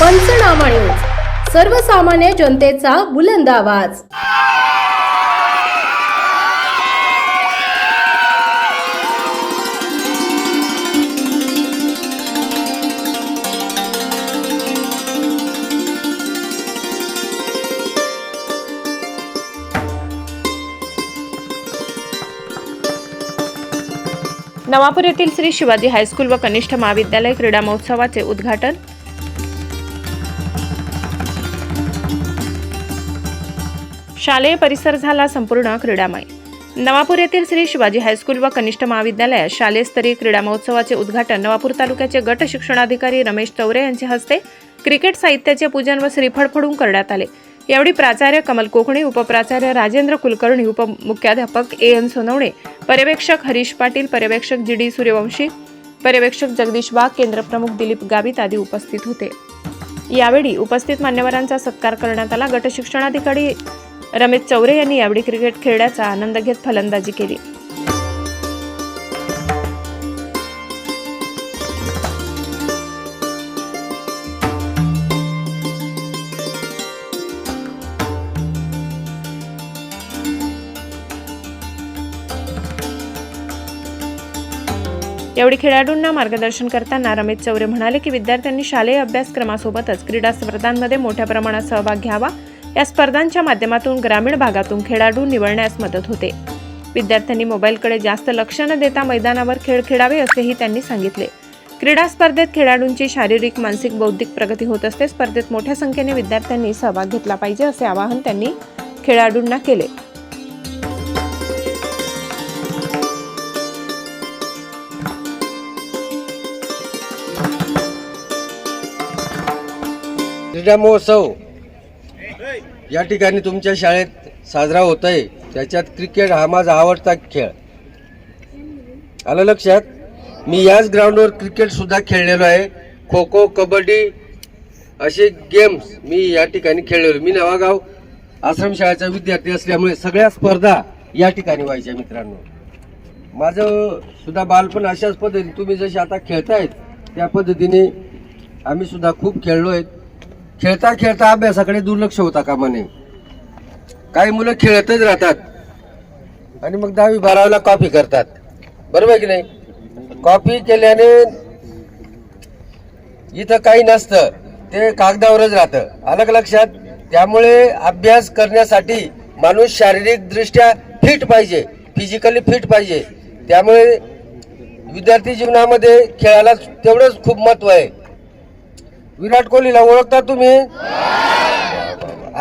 पंचनामा न्यूज. सर्वसामान्य जनतेचा बुलंद आवाज. नवापूर येथील श्री शिवाजी हायस्कूल व कनिष्ठ महाविद्यालय क्रीडा महोत्सवाचे उद्घाटन शालेय परिसर झाला संपूर्ण क्रीडामय. नवापूर येथील श्री शिवाजी हायस्कूल व कनिष्ठ महाविद्यालयात शालेयस्तरीय क्रीडा महोत्सवाचे उद्घाटन नवापूर तालुक्याचे गट शिक्षणाधिकारी रमेश चौरे यांच्या हस्ते क्रिकेट साहित्याचे पूजन व श्रीफळ फोडून करण्यात आले. यावेळी प्राचार्य कमल कोकणे उपप्राचार्य राजेंद्र कुलकर्णी उपमुख्याध्यापक ए एन सोनवणे पर्यवेक्षक हरीश पाटील पर्यवेक्षक जी डी सूर्यवंशी पर्यवेक्षक जगदीश वाघ केंद्रप्रमुख दिलीप गावित आदी उपस्थित होते. यावेळी उपस्थित मान्यवरांचा सत्कार करण्यात आला. गट शिक्षणाधिकारी रमेश चौरे यांनी यावेळी क्रिकेट खेळण्याचा आनंद घेत फलंदाजी केली. यावेळी खेळाडूंना मार्गदर्शन करताना रमेश चौरे म्हणाले की विद्यार्थ्यांनी शालेय अभ्यासक्रमासोबतच क्रीडा स्पर्धांमध्ये मोठ्या प्रमाणात सहभाग घ्यावा. या स्पर्धांच्या माध्यमातून ग्रामीण भागातून खेळाडू निवडण्यास मदत होते. विद्यार्थ्यांनी मोबाईलकडे जास्त लक्ष न देता मैदानावर खेळ खेळावे असेही त्यांनी सांगितले. क्रीडा स्पर्धेत खेळाडूंची शारीरिक मानसिक बौद्धिक प्रगती होत असते. स्पर्धेत मोठ्या संख्येने विद्यार्थ्यांनी सहभाग घेतला पाहिजे असे आवाहन त्यांनी खेळाडूंना केले. क्रीडा महोत्सव या ठिकाणी तुमच्या शाळेत साजरा होत आहे त्याच्यात क्रिकेट हा माझा आवडता खेळ. आलं लक्षात? मी याच ग्राउंडवर क्रिकेट सुद्धा खेळलेलो आहे. खो खो कबड्डी असे गेम्स मी या ठिकाणी खेळलेलो. मी नवागाव आश्रमशाळेचा विद्यार्थी असल्यामुळे सगळ्या स्पर्धा या ठिकाणी व्हायच्या मित्रांनो. माझं सुद्धा बालपण अशाच पद्धतीने तुम्ही जसे आता खेळतायत त्या पद्धतीने आम्ही सुद्धा खूप खेळलो आहेत खेळता खेळता अभ्यासाकडे दुर्लक्ष होता कामा नये. काही मुलं खेळतच राहतात. आणि मग दहावी बारावीला कॉपी करतात. बरोबर आहे की नाही? कॉपी केल्याने इथं काही नसतं. ते कागदावरच राहतं. अलग लक्षात त्यामुळे अभ्यास करण्यासाठी माणूस शारीरिक दृष्ट्या फिट पाहिजे. फिजिकली फिट पाहिजे. त्यामुळे विद्यार्थी जीवनामध्ये खेळाला तेवढंच खूप महत्त्व आहे. विराट कोहलीला ओळखता तुम्ही?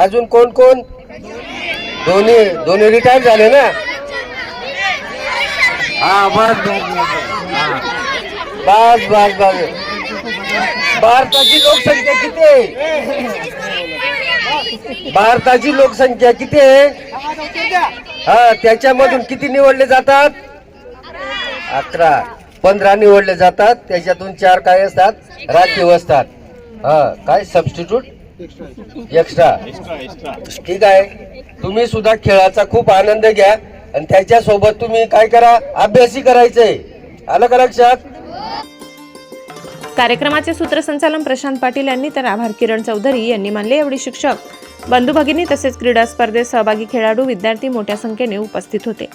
अजून कोण कोण? धोनी धोनी रिटायर झाले ना? हा बस बस बस. बस भारताची लोकसंख्या किती आहे? भारताची लोकसंख्या किती आहे? हा त्याच्यामधून किती निवडले जातात? अकरा पंधरा निवडले जातात. त्याच्यातून चार काय असतात? राखीव असतात. हा काय सबस्टिट्यूट एक्स्ट्रा ठीक आहे. तुम्ही सुद्धा खेळाचा खूप आनंद घ्या. आणि त्याच्या सोबत तुम्ही काय करा? अभ्यासही करायचंय आलं का लक्षात? कार्यक्रमाचे सूत्रसंचालन प्रशांत पाटील यांनी तर आभार किरण चौधरी यांनी मानले एवढे शिक्षक. बंधू भगिनी तसेच क्रीडा स्पर्धेत सहभागी खेळाडू विद्यार्थी मोठ्या संख्येने उपस्थित होते.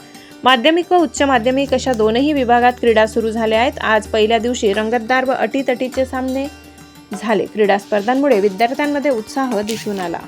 माध्यमिक व उच्च माध्यमिक अशा दोनही विभागात क्रीडा सुरू झाल्या आहेत. आज पहिल्या दिवशी रंगतदार व अटीतटीचे सामने झाले. क्रीडा स्पर्धांमुळे विद्यार्थ्यांमध्ये उत्साह दिसून आला.